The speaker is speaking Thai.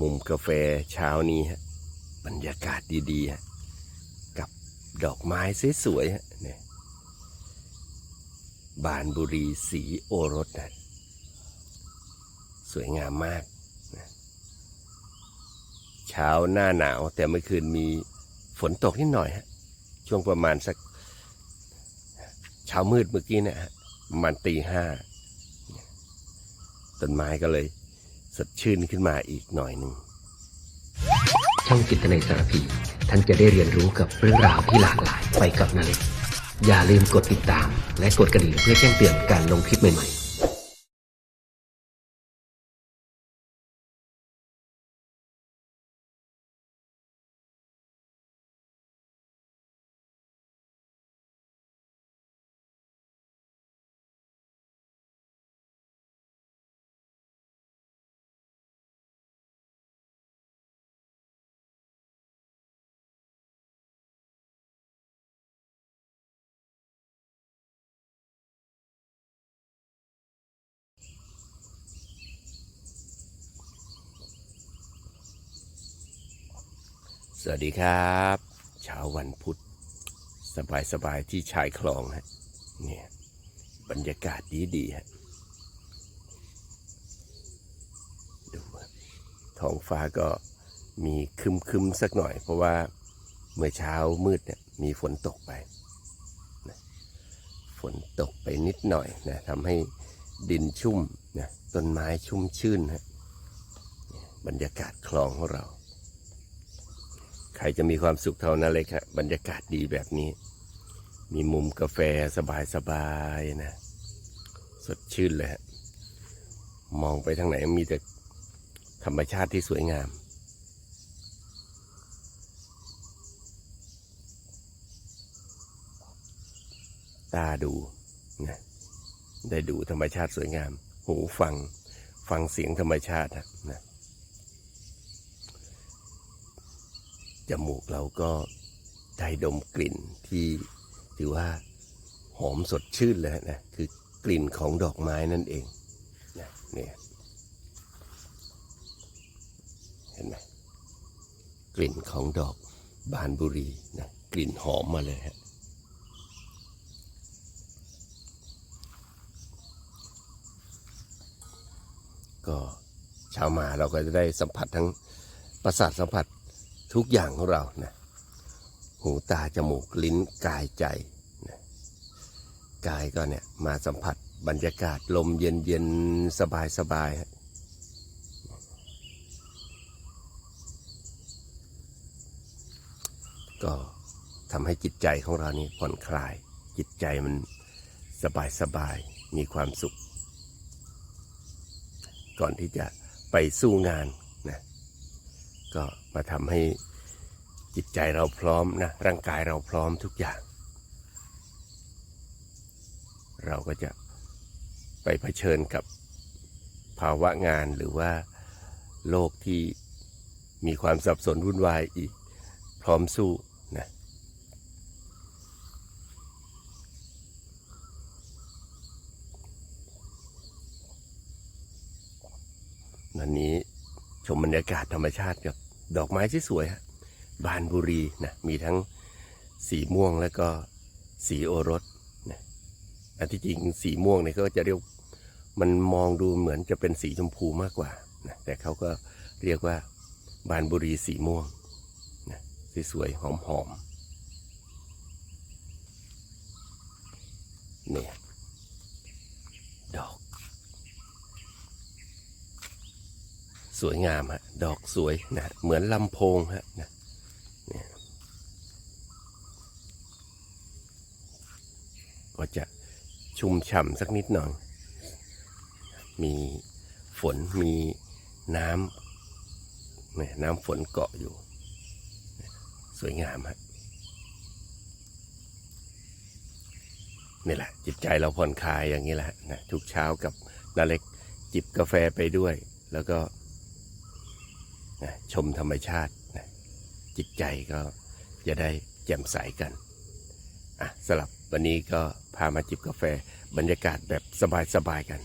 มุมกาแฟเช้านี้ฮะ บรรยากาศดีๆฮะ กับดอกไม้สวยๆฮะเนี่ยบานบุรีสีโอรสนะสวยงามมากนะเช้าหน้าหนาว แต่เมื่อคืนมีฝนตกนิดหน่อยฮะ ช่วงประมาณสัก เช้ามืดเมื่อกี้เนะฮะประมาณตีห้าต้นไม้ก็เลย สดชื่นขึ้นมาอีกหน่อยหนึ่งช่องจิตในสารพี ท่านจะได้เรียนรู้กับเรื่องราวที่หลากหลายไปกับนาเล็กอย่าลืมกดติดตาม และกดกระดิ่งเพื่อแจ้งเตือนการลงคลิปใหม่ๆ สวัสดีครับเช้าวันพุธ สบายสบายๆที่ชายคลองฮะเนี่ยบรรยากาศดีดีๆฮะดูท้องฟ้าก็มีคึมคึมๆสักหน่อย เพราะว่าเมื่อเช้ามืดเนี่ยมีฝนตกไปนะฝนตกไปนิดหน่อยนะทำให้ดินชุ่มนะต้นไม้ชุ่มชื่นฮะบรรยากาศคลองของเรา ใครจะมีความสุขเท่านั้นเลยครับบรรยากาศดีแบบนี้ มีมุมกาแฟสบายๆนะ สดชื่นเลยฮะมองไปทางไหนมีแต่ธรรมชาติที่สวยงาม ตาดูนะได้ดูธรรมชาติสวยงาม หูฟัง ฟังเสียงธรรมชาตินะนะ จมูกเราก็ได้ดมกลิ่นที่ถือว่าหอมสดชื่นเลยนะคือกลิ่นของดอกไม้นั่นเองนะเนี่ยเห็นไหมกลิ่นของดอกบานบุรีนะกลิ่นหอมมาเลยฮะก็เช้ามาเราก็จะได้สัมผัสทั้งประสาทสัมผัส ทุกอย่างของเรานะหูตาจมูกลิ้นกายใจนะกายก็เนี่ยมาสัมผัสบรรยากาศลมเย็นเย็นสบายสบายก็ทำให้จิตใจของเรานี่ผ่อนคลาย จิตใจมันสบายสบายมีความสุข ก่อนที่จะไปสู้งาน ก็มาทำให้จิตใจเราพร้อมนะร่างกายเราพร้อมทุกอย่าง เราก็จะไปเผชิญกับภาวะงานหรือว่าโลกที่มีความสับสนวุ่นวายอีกพร้อมสู้นะวันนี้ชมบรรยากาศธรรมชาติกับ ดอกไม้ที่สวยฮะบานบุรีนะมีทั้งสีม่วงแล้วก็สีโอรสนะอันที่จริงสีม่วงเนี่ยก็จะเรียกมันมองดูเหมือนจะเป็นสีชมพูมากกว่านะแต่เขาก็เรียกว่าบานบุรีสีม่วงนะสวยๆหอมๆเนี่ยดอก สวยงามฮะ ดอกสวยนะเหมือนลำโพงฮะนะเนี่ยก็จะชุ่มฉ่ำสักนิดหน่อย มีฝนมีน้ำเนี่ยน้ำฝนเกาะอยู่ สวยงามฮะนี่แหละ จิตใจเราผ่อนคลายอย่างนี้แหละนะทุกเช้ากับนาเล็กจิบกาแฟไปด้วย แล้วก็ นะชมธรรมชาตินะจิตใจก็จะได้แจ่มใสกันอะสลับวันนี้ก็พามาจิบกาแฟบรรยากาศแบบสบายๆกัน